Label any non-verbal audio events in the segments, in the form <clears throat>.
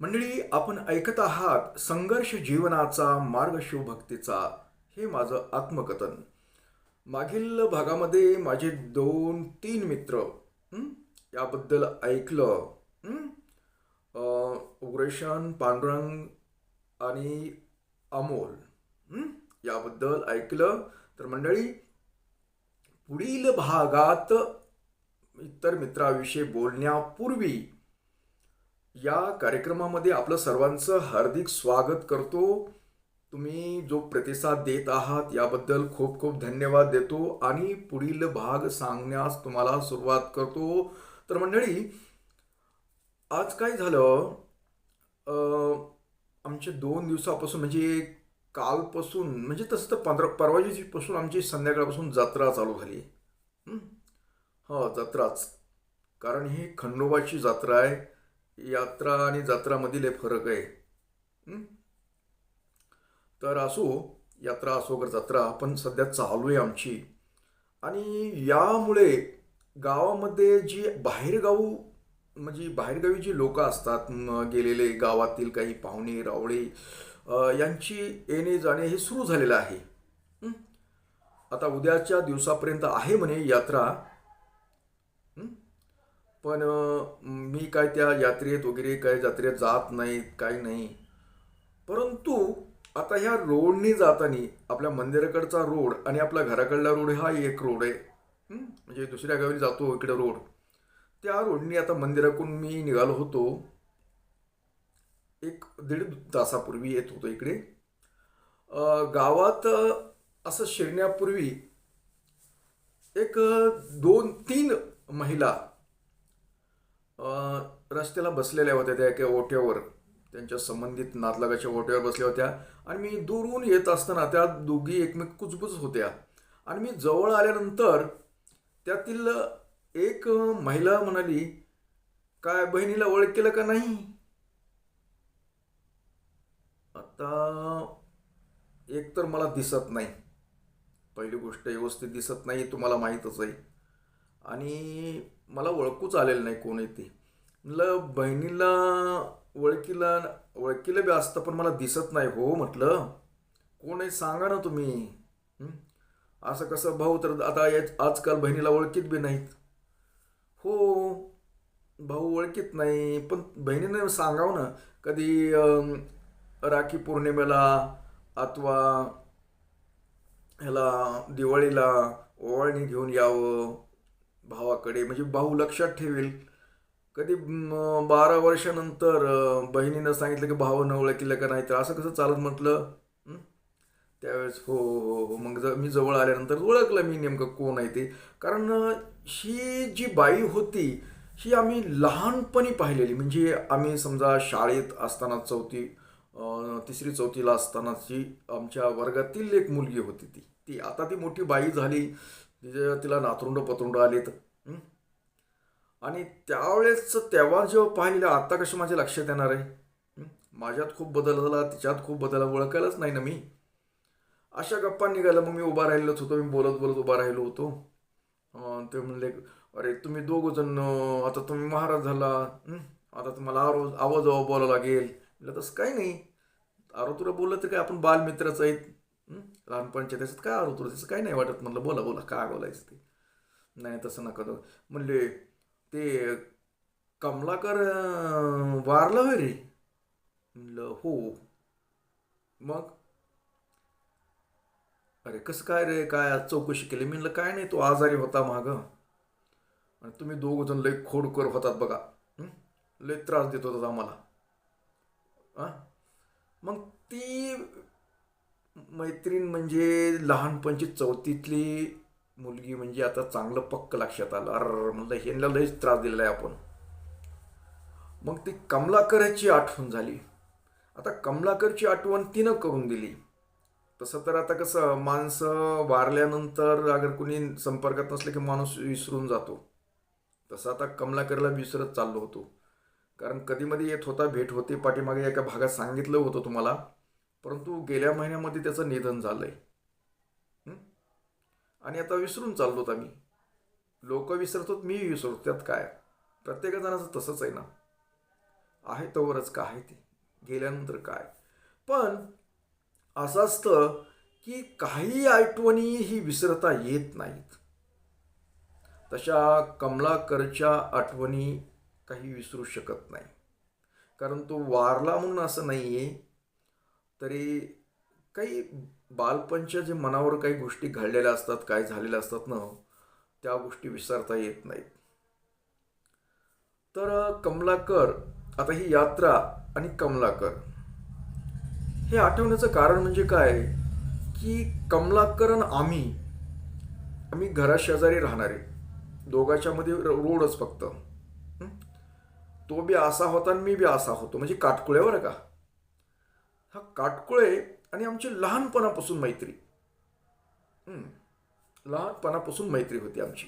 मंडळी आपण ऐकत आहात संघर्ष जीवनाचा मार्ग शिवभक्तीचा हे माझं आत्मकथन. मागील भागामध्ये माझे दोन तीन मित्र याबद्दल ऐकलं. उग्रेशन पांडुरंग आणि अमोल याबद्दल ऐकलं. तर मंडळी पुढील भागात इतर मित्राविषयी बोलण्यापूर्वी या कार्यक्रमामध्ये आपलं सर्वांचं हार्दिक स्वागत करतो. तुम्ही जो प्रतिसाद देत आहात याबद्दल खूप खूप धन्यवाद देतो आणि पुढील भाग सांगण्यास तुम्हाला सुरुवात करतो. तर मंडळी आज काय झालं? आमचे दोन दिवसापासून म्हणजे कालपासून म्हणजे तसं तर पंधरा परवा दिवशीपासून आमची संध्याकाळपासून जत्रा चालू झाली. हं? हो जत्राच. कारण ही खंडोबाची जत्रा आहे. यात्रा आणि जत्रामधील हे फरक आहे. तर असो यात्रा असो कर जत्रा पण सध्या चालू आहे आमची. आणि यामुळे गावामध्ये जी बाहेरगाव म्हणजे बाहेरगावी जी लोक असतात गेलेले गावातील काही पाहुणे रावळे यांची येणे जाणे हे सुरू झालेलं आहे. आता उद्याच्या दिवसापर्यंत आहे म्हणे यात्रा. पण मी काय त्या यात्रेत वगैरे काय जत्रेत जात नाही काही नाही. परंतु आता ह्या रोडनी जाताना आपल्या मंदिराकडचा रोड आणि आपल्या घराकडला रोड हा एक रोड आहे. म्हणजे दुसऱ्या गावी जातो इकडे रोड. त्या रोडनी आता मंदिराकडून मी निघालो होतो. एक दीड तासापूर्वी येत होतो इकडे. गावात असं शिरण्यापूर्वी एक दोन तीन महिला रस्त्याला बसलेल्या होत्या त्या एका ओट्यावर. त्यांच्या संबंधित नातलागाच्या ओट्यावर बसल्या होत्या. आणि मी दूरून येत असताना त्या दोघी एकमेक कुजबुज होत्या. आणि मी जवळ आल्यानंतर त्यातील एक महिला म्हणाली काय बहिणीला ओळख केलं का नाही? आता एक तर मला दिसत नाही. पहिली गोष्ट व्यवस्थित दिसत नाही तुम्हाला माहीतच आहे. आणि मला ओळखूच आलेलं नाही कोण आहे ते. म्हटलं बहिणीला ओळखीला ओळखीला बी असतं पण मला दिसत नाही हो म्हटलं. कोण आहे सांगा ना तुम्ही. असं कसं भाऊ तर आता याच आजकाल बहिणीला ओळखीत बी नाहीत. हो भाऊ ओळखीत नाही पण बहिणीने सांगावं ना. कधी राखी पौर्णिमेला अथवा ह्याला दिवाळीला ओवाळणी घेऊन यावं. भावाकडे म्हणजे भाऊ लक्षात ठेवेल. कधी बारा वर्षानंतर बहिणीनं सांगितलं की भाव न ओळखलं का नाही तर असं कसं चालत म्हटलं? त्यावेळेस हो, हो हो हो मग ज मी जवळ आल्यानंतर ओळखलं मी नेमकं कोण आहे ते. कारण ही जी बाई होती ही आम्ही लहानपणी पाहिलेली. म्हणजे आम्ही समजा शाळेत असताना चौथी तिसरी चौथीला असतानाची आमच्या वर्गातील एक मुलगी होती ती. ती आता ती मोठी बाई झाली. तिच्या तिला नातरुंड पतरुंड आलेत आणि त्यावेळेस तेव्हा जेव्हा पाहिलेलं आता कसं माझ्या लक्षात येणार आहे? माझ्यात खूप बदल झाला तिच्यात खूप बदल ओळखायलाच नाही ना मी. अशा गप्पा निघाल्या मग मी उभा राहिलोच होतो मी बोलत बोलत उभा राहिलो होतो. ते म्हणले अरे तुम्ही दोघं जण आता तुम्ही महाराज झाला आता तुम्हाला आवाज आवाज बोलावं लागेल. म्हटलं तसं काही नाही. आरो तुला बोललं तर काय आपण बालमित्रच आहेत. लहानपणच्या त्याच्यात काय आरो तुला त्याचं काही नाही वाटत. म्हणलं बोला बोला काय बोलायचं ते? नाही तसं नका म्हणले ते कमलाकर वारलं होय रे. म्हणलं हो. मग? अरे कसं काय रे? काय आज चौकशी केली? मी म्हणलं काय नाही तो आजारी होता माग. आणि तुम्ही दोघ जण लय खोडकर होतात बघा. लई लय त्रास देत होतात आम्हाला. मग ती मैत्रीण म्हणजे लहानपणची चौथीतली मुलगी म्हणजे आता चांगलं पक्क लक्षात आलं. अर म्हणलं ह्यांना लयच त्रास दिलेला आहे आपण. मग ती कमलाकरची आठवण झाली. आता कमलाकरची आठवण तिनं करून दिली. तसं तर आता कसं माणसं वारल्यानंतर अगर कुणी संपर्कात नसले की माणूस विसरून जातो. तसं आता कमलाकरला विसरत चाललो होतो. कारण कधीमध्ये येत होता भेट होती पाठीमागे एका भागात सांगितलं होतं तुम्हाला. परंतु गेल्या महिन्यामध्ये त्याचं निधन झालं आहे आणि आता विसरून चाललोत आम्ही. लोक विसरतोत मी विसरतो त्यात काय? प्रत्येकजणाचं तसंच आहे ना? आहे तोवरच काय आहे ते? गेल्यानंतर काय? पण असं असतं की काही आठवणी ही विसरता येत नाहीत. तशा कमलाकरच्या आठवणी काही विसरू शकत नाही. कारण तो वारला म्हणून असं नाही आहे तरी काही बालपणच्या जे मनावर काही गोष्टी घडलेल्या असतात काय झालेल्या असतात ना त्या गोष्टी विसरता येत नाहीत. तर कमलाकर आता ही यात्रा आणि कमलाकर हे आठवण्याचं कारण म्हणजे काय? की कमलाकर आणि आम्ही आम्ही घराशेजारी राहणारे. दोघांच्या मध्ये रोडच फक्त. तो बी असा होता आणि मी बी असा होतो. म्हणजे काटकुळे का? हा काटकुळे आणि आमची लहानपणापासून मैत्री. लहानपणापासून मैत्री होती आमची.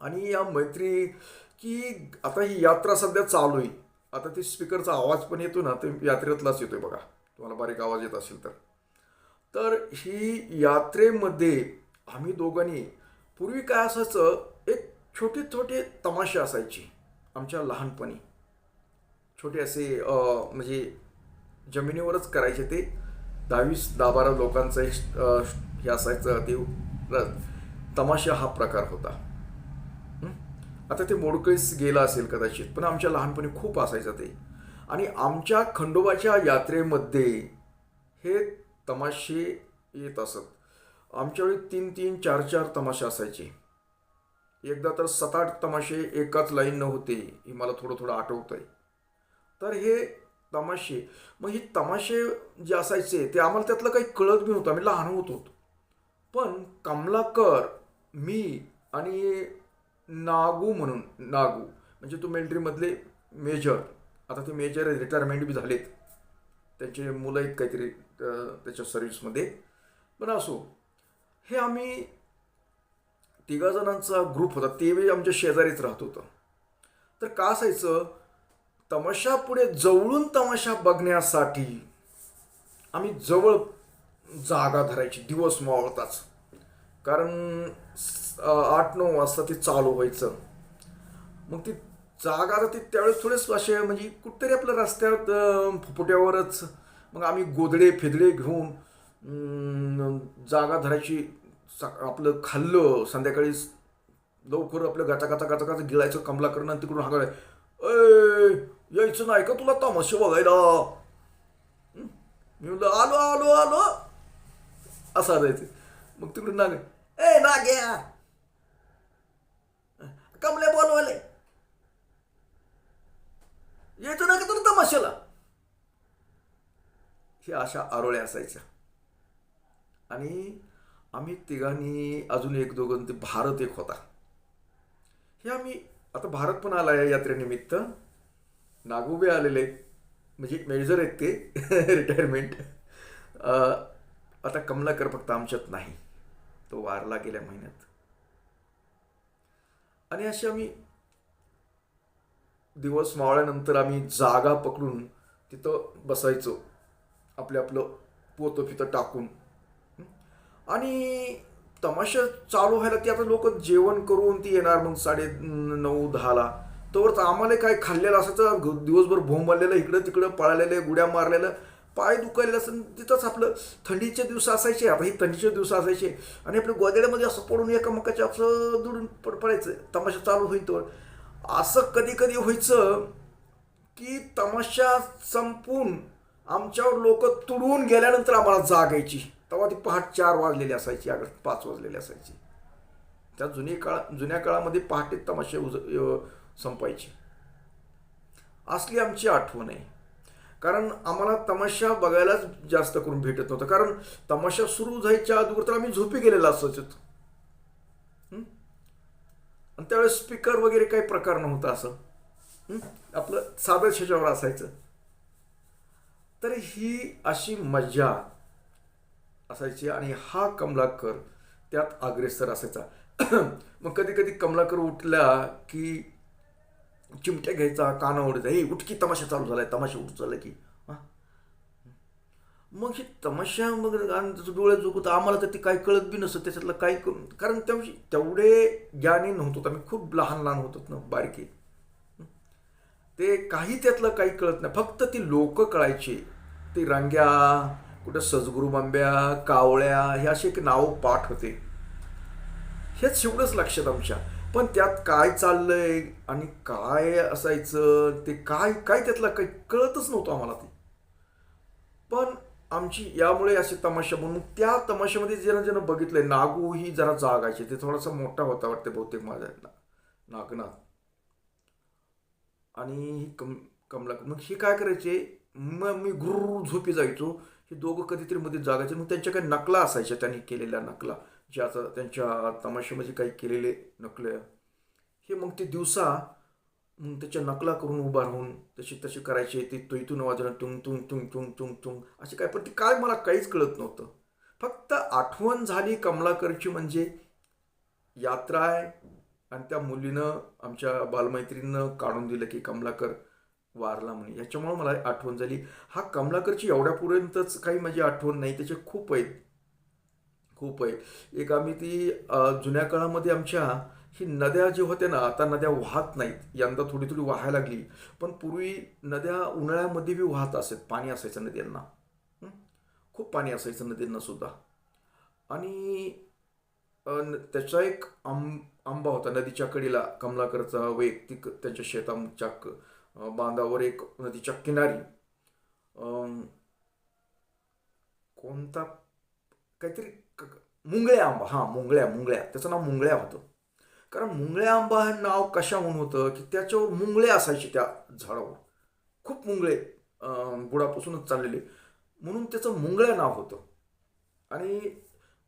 आणि या मैत्री की आता ही यात्रा सध्या चालू आहे. आता ते स्पीकरचा आवाज पण येतो ना ते यात्रेतलाच येतो आहे बघा. तुम्हाला बारीक आवाज येत असेल तर. तर ही यात्रेमध्ये आम्ही दोघांनी पूर्वी काय असायचं एक छोटे छोटे तमाशे असायचे आमच्या लहानपणी. छोटे असे म्हणजे जमिनीवरच करायचे ते. दहावीस दहा बारा लोकांचं एक हे असायचं ते तमाशा हा प्रकार होता. आता ते मोडकळीस गेलं असेल कदाचित पण आमच्या लहानपणी खूप असायचं ते. आणि आमच्या खंडोबाच्या यात्रेमध्ये हे तमाशे येत असत. आमच्यावेळी तीन तीन चार चार तमाशे असायचे. एकदा तर सात आठ तमाशे एकाच लाईननं होते हे मला थोडं थोडं आठवतं आहे तर हे तमाशे. मग हे तमाशे जे असायचे ते आम्हाला त्यातलं काही कळत बी नव्हतं. आम्ही लहान होतो पण कमलाकर मी आणि नागू म्हणून नागू म्हणजे तो मिलिटरीमधले मेजर. आता ते मेजर रिटायरमेंट बी झालेत. त्यांचे मुलं आहेत काहीतरी त्याच्या सर्व्हिसमध्ये पण असो हे आम्ही तिघा जणांचा ग्रुप होता. ते आमच्या शेजारीच राहत होतं. तर का असायचं? तमाशा पुढे जवळून तमाशा बघण्यासाठी आम्ही जवळ जागा धरायची दिवस मावळताच कारण आठ नऊ वाजता ते चालू व्हायचं. मग ती जागा आता ती त्यावेळेस थोडेच असे म्हणजे कुठेतरी आपल्या रस्त्यात फुफुट्यावरच. मग आम्ही गोदडे फिदडे घेऊन जागा धरायची. आपलं खाल्लं संध्याकाळी लवकर आपलं गाचा गाचा गाचा गाचा गिळायचं कमला करणं तिकडून हाकाय अय यायचं नाही का तुला तमाशे बघायला मी म्हणलं आलो आलो आलो असं जायचं मग तिकडून नाग ए नाग्या कमले बोलवाले यायचं ना का तुला तमाशेला हे अशा आरोळ्या असायच्या आणि आम्ही तिघांनी अजून एक दोघं ते भारत एक होता हे आम्ही आता भारत पण आला या यात्रेनिमित्त नागोबे आलेले. आहेत. म्हणजे मेजर आहेत ते. <laughs> रिटायरमेंट आता कमलाकर फक्त आमच्यात नाही. तो वारला गेल्या महिन्यात. आणि असे आम्ही दिवस मावळ्यानंतर आम्ही जागा पकडून तिथं बसायचो. आपलं आपलं पोतं फितं टाकून. आणि तमाशा चालू व्हायला ते आता लोक जेवण करून ती येणार मग साडे नऊ दहाला. तोवर तर आम्हाला काय खाल्लेलं असायचं ग- दिवसभर भोंबलेलं इकडं तिकडं पळालेलं गुड्या मारलेलं पाय दुखायला असं तिथंच आपलं थंडीचे दिवस असायचे आता ही थंडीचे दिवस असायचे आणि आपल्या गोदड्यामध्ये असं पडून एकामेकाच्या असं दुडून पड पडायचं तमाशा चालू होईल तर असं कधी कधी व्हायचं की तमाशा संपून आमच्यावर लोक तुडवून गेल्यानंतर आम्हाला जाग यायची. तेव्हा ती पहाट चार वाजलेली असायची अगर पाच वाजलेली असायची. त्या जुनी काळा जुन्या काळामध्ये पहाटे तमाशे उज संपायची असली आमची आठवण आहे. कारण आम्हाला तमाशा बघायलाच जास्त करून भेटत नव्हतं. कारण तमाशा सुरू जायच्या अगोदर तर आम्ही झोपी गेलेला असायचो. आणि त्यावेळेस स्पीकर वगैरे काही प्रकार नव्हता असं. आपलं साधं शेजावर असायचं. तर ही अशी मजा असायची आणि हा कमलाकर त्यात अग्रेसर असायचा. <clears throat> मग कधी कधी कमलाकर उठला की चिमट्या घ्यायचा काना ओढायचा. हे उठकी तमाशा चालू झालाय तमाशा उठ चालला की. मग हे तमाशा मग आणि त्याचं डोळ्यात आम्हाला तर ते काही कळत बी नसतं त्याच्यातलं काही कारण त्याविषयी तेवढे ज्ञानी नव्हतो आम्ही खूप लहान लहान होतो ना बारकी. ते काही त्यातलं काही कळत नाही. फक्त ती लोक कळायची. ती रांग्या कुठं सजगुरू बांब्या कावळ्या हे असे एक नावं पाठ होते. हेच एवढंच लक्षात आमच्या. पण त्यात काय चाललंय आणि काय असायचं ते काय काय त्यातलं काही कळतच नव्हतं आम्हाला ते. पण आमची यामुळे असे तमाशा म्हणून त्या तमाशामध्ये ज्यांना ज्यानं बघितलंय नागू ही जरा जागायची ते थोडासा मोठा होता वाटते बहुतेक माझ्या नागनाथ. आणि ही कम कमला मग हे काय करायचे? मग मी गुरु झोपी जायचो हे दोघं कधीतरी मध्ये जागायचे मग त्यांच्या काही नकला असायच्या त्यांनी केलेल्या नकला. ज्याचं त्यांच्या तमाशामध्ये काही केलेले नकले हे मग ते दिवसा मग त्याच्या नकला करून उभा राहून तशी तशी करायचे ते तो इथून वाजवणं तुंग तुंग तुंग तुंग तुंग तुंग असे काय. पण ते काय मला काहीच कळत नव्हतं. फक्त आठवण झाली कमलाकरची म्हणजे यात्रा आहे आणि त्या मुलीनं आमच्या बालमैत्रीनं काढून दिलं की कमलाकर वारला म्हणे. याच्यामुळं मला आठवण झाली. हा कमलाकरची एवढ्यापर्यंतच काही माझी आठवण नाही त्याचे खूप आहेत. खूप आहे. एक आम्ही ती जुन्या काळामध्ये आमच्या ही नद्या जे होत्या ना आता नद्या वाहत नाहीत. यंदा थोडी थोडी वाहायला लागली. पण पूर्वी नद्या उन्हाळ्यामध्ये बी वाहत असत पाणी असायचं नद्यांना. खूप पाणी असायचं नद्यांना सुद्धा. आणि त्याचा एक आंब आंबा होता नदीच्या कडीला कमलाकरचा वैयक्तिक त्यांच्या शेताच्या बांधावर एक नदीच्या किनारी. कोणता काहीतरी मुंगळ्या आंबा हां मुंगळ्या मुंगळ्या. त्याचं नाव मुंगळ्या होतं. कारण मुंगळ्या आंबा हे नाव कशाहून होतं? की त्याच्यावर मुंगळे असायचे त्या झाडावर. खूप मुंगळे बुडापासूनच चाललेले. म्हणून त्याचं मुंगळ्या नाव होतं. आणि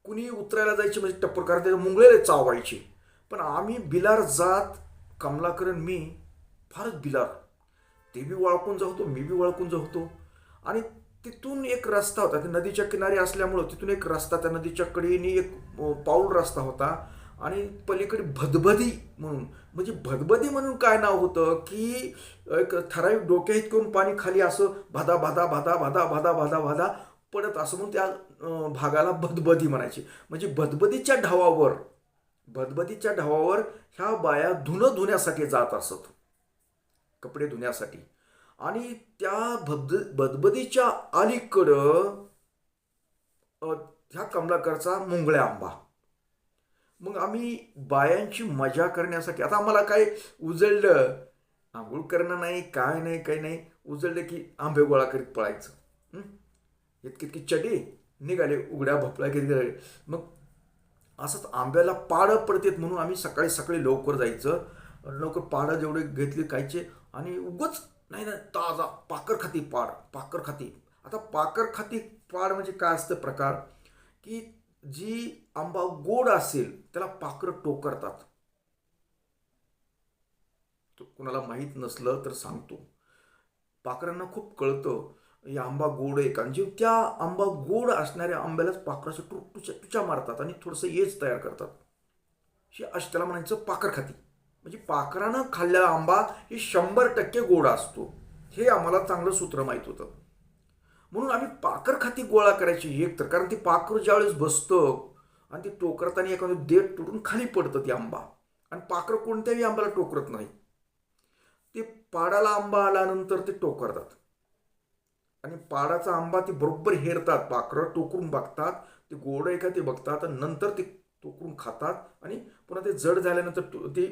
कुणी उतरायला जायचे म्हणजे टप्पर कारण त्याचे मुंगळे चावायचे. पण आम्ही बिलार जात कमलाकरण मी फारच बिलार. ते बी वळकून जातो मी बी वळकून जातो आणि तिथून एक रस्ता होता. ते नदीच्या किनारी असल्यामुळं तिथून एक रस्ता त्या नदीच्या कडेने एक पाऊल रस्ता होता. आणि पलीकडे भदभदी म्हणून म्हणजे भदभदी म्हणून काय नाव होतं की एक ठराविक डोक्या करून पाणी खाली असं भादा भादा भादा भादा भादा भादा भादा पडत असं म्हणून त्या भागाला भदभदी म्हणायची. म्हणजे भदभदीच्या ढावावर भदभदीच्या ढावावर ह्या बाया धुणं धुण्यासाठी जात असत. कपडे धुण्यासाठी. आणि त्या भद बदबदीच्या अलीकडं ह्या कमलाकरचा मुंगळ्या आंबा. मग आम्ही बायांची मजा करण्यासाठी आता आम्हाला काय उजळलं आंघोळ करणं नाही काय नाही काय नाही उजळलं की आंबे गोळा करीत पळायचं. इतकी इतकी चडी निघाले उघड्या भोपळा घेत गेले. मग असंच आंब्याला पाडं पडतेत म्हणून आम्ही सकाळी सकाळी लवकर जायचं. लवकर पाडं जेवढे घेतले खायचे आणि उगच नाही ना ताजा पाकर खाती पाड पाकर खाती. आता पाकर खाती पाड म्हणजे काय असतं प्रकार? की जी आंबा गोड असेल त्याला पाकर टोकरतात. तो कुणाला माहीत नसलं तर सांगतो. पाखरांना खूप कळतं हे आंबा गोड आहे कारण जे त्या आंबा गोड असणाऱ्या आंब्यालाच पाकराचं टुच्या टुच्या मारतात आणि थोडंसं येच तयार करतात. हे अश त्याला म्हणायचं पाकर खाती. म्हणजे पाखरानं खाल्लेला आंबा हे शंभर टक्के गोड असतो. हे आम्हाला चांगलं सूत्र माहीत होतं. म्हणून आम्ही पाकर खाती गोळा करायची एक तर कारण ती पाखर ज्यावेळेस बसतं आणि ती टोकरताना एखादं देठ तुटून खाली पडतं ती आंबा. आणि पाखर कोणत्याही आंब्याला टोकरत नाही. ते पाडाला आंबा आल्यानंतर ते टोकरतात. आणि पाडाचा आंबा ते बरोबर हेरतात. पाखरं टोकरून बघतात ते गोड आहे का ते बघतात आणि नंतर ते टोकरून खातात आणि पुन्हा ते जड झाल्यानंतर ते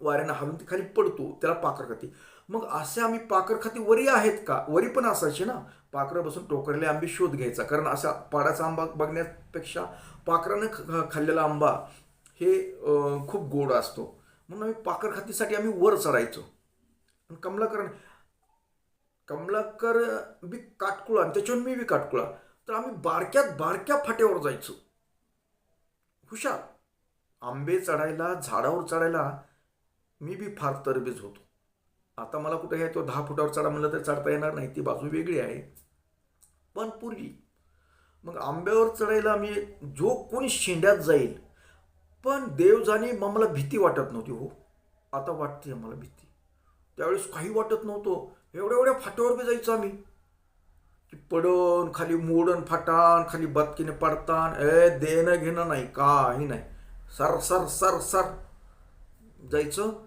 वाऱ्यानं हलून ती खाली पडतो त्याला पाखर खाती. मग असे आम्ही पाखर खाती वरी आहेत का? वरी पण असायचे ना? पाखरं बसून टोकरले आंबे शोध घ्यायचा. कारण असा पाडाचा आंबा बघण्यापेक्षा पाखरानं ख- खाल्लेला आंबा हे खूप गोड असतो. म्हणून आम्ही पाखर खातीसाठी आम्ही वर चढायचो. कमलाकर कमलाकर बी काटकुळा आणि त्याच्यावर मी बी काटकुळा. तर आम्ही बारक्यात बारक्या फाट्यावर जायचो. हुशार. आंबे चढायला झाडावर चढायला मी बी फार तरबेज होतो. आता मला कुठे आहे तो दहा फुटावर चढा म्हणलं तर चढता येणार नाही ती बाजू वेगळी आहे. पण पूर्वी मग आंब्यावर चढायला आम्ही जो कोणी शेंड्यात जाईल पण देव जाणे मग मला भीती वाटत नव्हती हो. आता वाटते मला भीती. त्यावेळेस काही वाटत नव्हतं. एवढ्या एवढ्या फाट्यावर बी जायचं आम्ही. की पडन खाली मोडन फाटान खाली बदकीने पडतान ए देणं घेणं नाही काही नाही. Sir sir sir sir. जायचं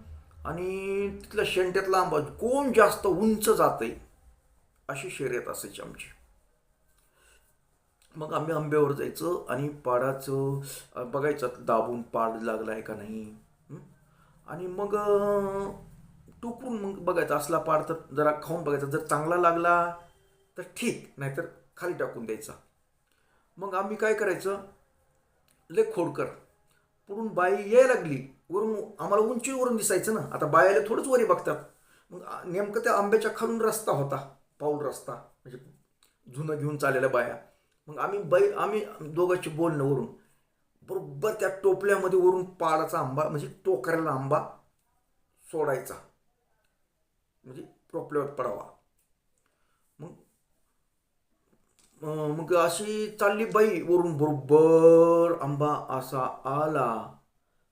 आणि तिथल्या शेंट्यातला आंबा कोण जास्त उंच जाते अशी शर्यत असायची आमची. मग आम्ही आंब्यावर जायचं आणि पाडाचं बघायचं दाबून पाड लागला आहे का नाही आणि मग अं, मग बघायचं असला पाड तर जरा खाऊन बघायचा जर चांगला लागला तर ठीक नाहीतर खाली टाकून द्यायचा. मग आम्ही काय करायचं ले खोडकर पुढून बाई यायला लागली. वरून आम्हाला उंचीवरून दिसायचं ना. आता बायाला थोडंच वरी बघतात. मग नेमकं त्या आंब्याच्या खालून रस्ता होता. पाऊल रस्ता. म्हणजे जुनं घेऊन चाललेल्या बाया. मग आम्ही बै आम्ही दोघांची बोलणं वरून. बरोबर त्या टोपल्यामध्ये वरून पाडाचा आंबा म्हणजे टोकऱ्याला आंबा सोडायचा. म्हणजे टोपल्यावर पडावा. मग मग अशी चालली बाई वरून. बरोबर आंबा असा आला.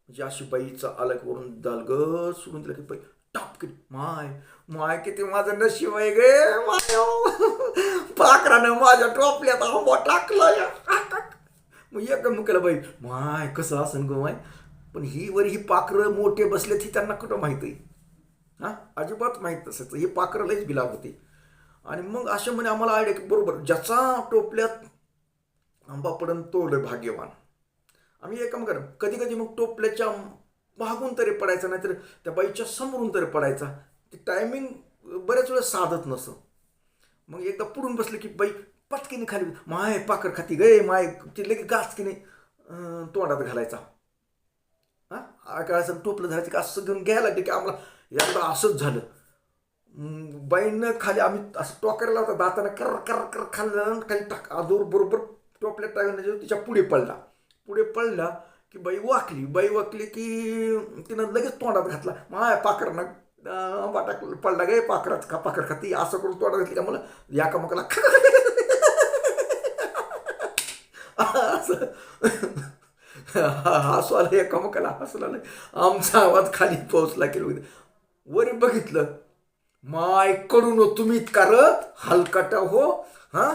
म्हणजे अशी बाईचा आला की वरून दालग सोडून दिलं की बाई टाप किती माय माय किती माझं नशीब आहे गे माय हो. पाखरानं माझ्या टोपल्यात आंबा टाकला या. मग एक मुकेला बाई. माय कसं असन ग माय? पण ही वर ही पाखरं मोठे बसलेत ही त्यांना कुठं माहीत आहे? हा? अजिबात माहीत नसायचं. हे पाखरं लईच बिलाप होते. आणि मग अशा म्हणे आम्हाला आयडिया की बरोबर ज्याचा टोपल्यात आंबा पडून तो लय भाग्यवान. आम्ही एक काम कर कधी कधी मग टोपल्याच्या मागून तरी पडायचा नाहीतर त्या बाईच्या समोरून तरी पडायचा. ते टायमिंग बऱ्याच वेळा साधत नसं मग एकदा पुढून बसलं की बाई पटकीने खाली माय पाकर खाती गे माय ती लगेच गाच की नाही तोंडात घालायचा. हा? काय असं टोपलं झालं की? असं घेऊन घ्यायला लागले की आम्हाला एकदा असंच झालं. बाईनं खाली आम्ही असं टॉकरला होता दातानं कर कर कर खाल्लं खाली टाक आजूर बरोबर टोपल्यात टाकण्याच्या तिच्या पुढे पडला. पुढे पडला की बाई वाकली बाई वाकली की तिनं लगेच तोंडात घातला. माय पाखरनं आंबा पडला गे पाखराच का पाखर खाती असं करून तोंडात घातली का मला या का मग असं. हसू आलं एकामेकाला हसू आलं आमचा आवाज खाली पोहोचला की वर बघितलं माय करून हो, तुम्ही इतका रथ हलकाटा हो हां?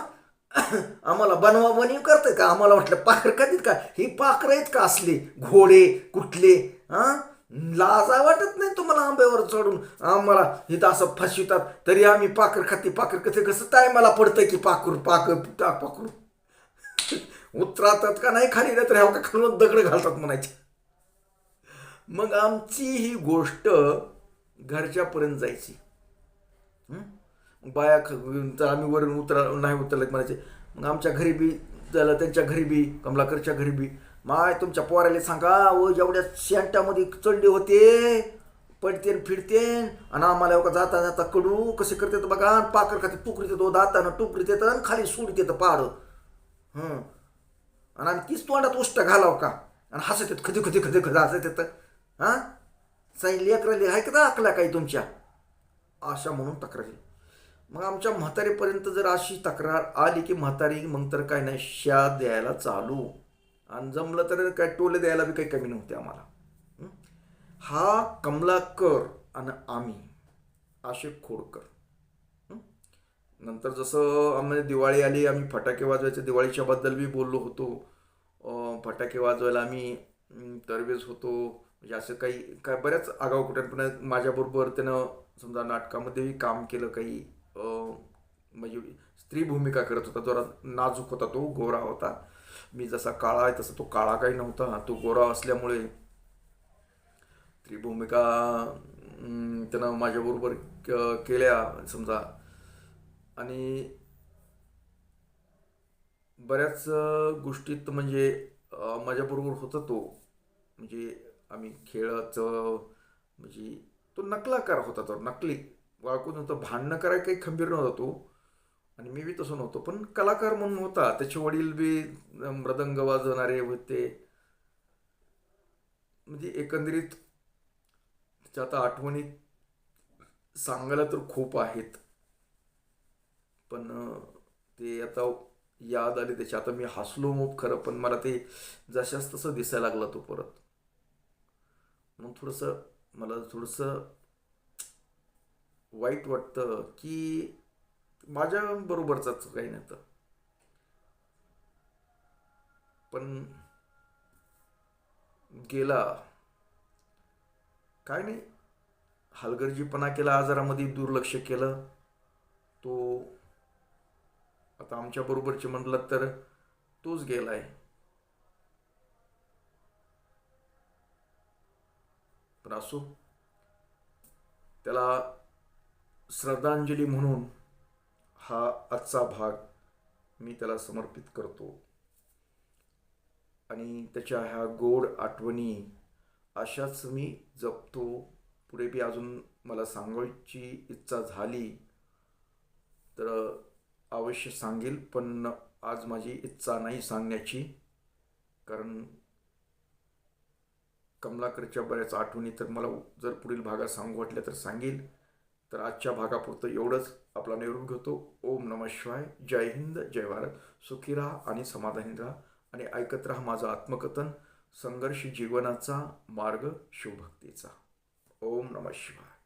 <coughs> आम्हाला बनवा करतं का? आम्हाला वाटलं पाखर कधीत का? ही पाखरं आहेत का असले? घोडे कुठले? हां? लाजा वाटत नाही तुम्हाला आंब्यावर चढून. आम्हाला इथं असं फसवितात. तरी आम्ही पाखर खाते पाखर कसं कसं टायमाला पडतं की पाखर पाखर टाक पाखरू? <laughs> उतरातात का नाही खाली? नाही तर ह्या का खालून दगड घालतात म्हणायचे. मग आमची ही गोष्ट घरच्यापर्यंत जायची. हं? बाया ख- तर आम्ही वरून उतरा नाही उतरलं म्हणायचे. मग आमच्या घरी बी झालं त्यांच्या घरी बी कमलाकरच्या घरी बी माय तुमच्या पोराला सांगा व एवढ्या शेंटामध्ये चढले होते पडतेन फिरतेन आणि आम्हाला एवढा जाता जाता कडू कसे करते बघा पाकर खाते टुकरीत देतो दातानं टुकरीत देतं आणि खाली सूड देतं पाड. हं. आणि आम्ही तीच तोंडात उष्ट घालाव का? आणि हसत येत खदी खदी खदी खदी हसत येतं. हां? साई लेकराली आहे का अकला काही तुमच्या? अशा म्हणून तक्रारी. मग आमच्या म्हातारीपर्यंत जर अशी तक्रार आली की म्हातारी मग तर काय नाही शा द्यायला चालू. आणि जमलं तर काय टोले द्यायला बी काही कमी नव्हते आम्हाला. हा? कमलाकर आणि आम्ही असे खोडकर. नंतर जसं आम्ही दिवाळी आली आम्ही फटाके वाजवायचे. दिवाळीच्या बद्दल बी बोललो होतो. फटाके वाजवायला आम्ही अं, तरवेज होतो. म्हणजे असं काही काय बऱ्याच आगाऊ कुठे पण माझ्याबरोबर त्यानं समजा नाटकामध्येही काम केलं काही. म्हणजे स्त्री भूमिका करत होता जरा नाजूक होता तो गोरा होता. मी जसा काळा आहे तसा तो काळा काही नव्हता. तो गोरा असल्यामुळे स्त्री भूमिका त्यानं माझ्याबरोबर केल्या समजा. आणि बऱ्याच गोष्टीत म्हणजे माझ्याबरोबर होता तो. म्हणजे आम्ही खेळाचं म्हणजे तो नकलाकार होता तो नकली. वाळकून होता भांडणं करायला काही खंबीर नव्हता तो. आणि मी बी तसं नव्हतो. पण कलाकार म्हणून होता. त्याचे वडील बी मृदंग वाजवणारे होते. म्हणजे एकंदरीत त्याच्या आता आठवणी सांगायला तर खूप आहेत. पण ते आता याद आली त्याची. आता मी हसलो मग खरं पण मला ते जशाच तसं दिसायला लागला तो परत. मग थोडंसं मला थोडंसं वाईट वाटतं की माझ्या बरोबरचाच काही नाही पण गेला. काय नाही. हलगर्जीपणा केला आजारामध्ये दुर्लक्ष केलं. तो आता आमच्या बरोबरचे म्हटलं तर तोच गेला आहे पण असो. त्याला श्रद्धांजली म्हणून हा आजचा भाग मी त्याला समर्पित करतो. आणि त्याच्या ह्या गोड आठवणी अशाच मी जपतो. पुढे बी अजून मला सांगायची इच्छा झाली तर अवश्य सांगेल पण आज माझी इच्छा नाही सांगण्याची. कारण कमलाकरच्या बऱ्याच आठवणी तर मला जर पुढील भागात सांगू वाटल्या तर सांगेल. तर आजच्या भागापुरतं एवढंच. आपला निरोप घेतो. ओम नम शिवाय. जय हिंद जय भारत. सुखी राहा आणि समाधानी राहा आणि ऐकत राहा माझं आत्मकथन. संघर्ष जीवनाचा मार्ग शिवभक्तीचा. ओम नम शिवाय.